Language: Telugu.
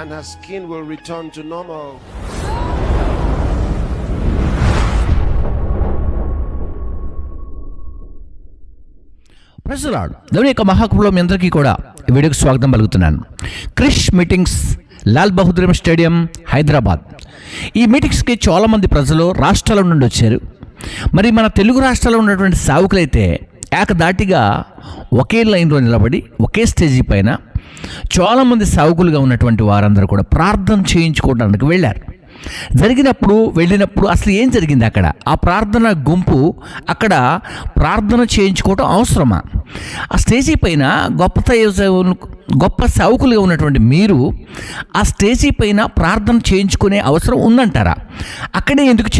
and her skin will return to normal. ప్రజలాడు దేవుని యొక్క మహాకృపలో మీ అందరికీ కూడా ఈ వీడియోకి స్వాగతం పలుకుతున్నాను. Krish meetings Lal Bahadur stadium Hyderabad. ఈ మీటింగ్స్కి చాలామంది ప్రజలు రాష్ట్రాల నుండి వచ్చారు. మరి మన తెలుగు రాష్ట్రాల్లో ఉన్నటువంటి సావుకులైతే ఏకదాటిగా ఒకే లైన్లో నిలబడి ఒకే స్టేజీ పైన చాలామంది సావుకులుగా ఉన్నటువంటి వారందరూ కూడా ప్రార్థన చేయించుకోవడానికి వెళ్ళారు. జరిగినప్పుడు వెళ్ళినప్పుడు అసలు ఏం జరిగింది అక్కడ? ఆ ప్రార్థన గుంపు అక్కడ ప్రార్థన చేయించుకోవటం అవసరమా? ఆ స్టేజీ పైన గొప్ప గొప్ప సావుకులుగా ఉన్నటువంటి మీరు ఆ స్టేజీ పైన ప్రార్థన చేయించుకునే అవసరం ఉందంటారా? అక్కడే ఎందుకు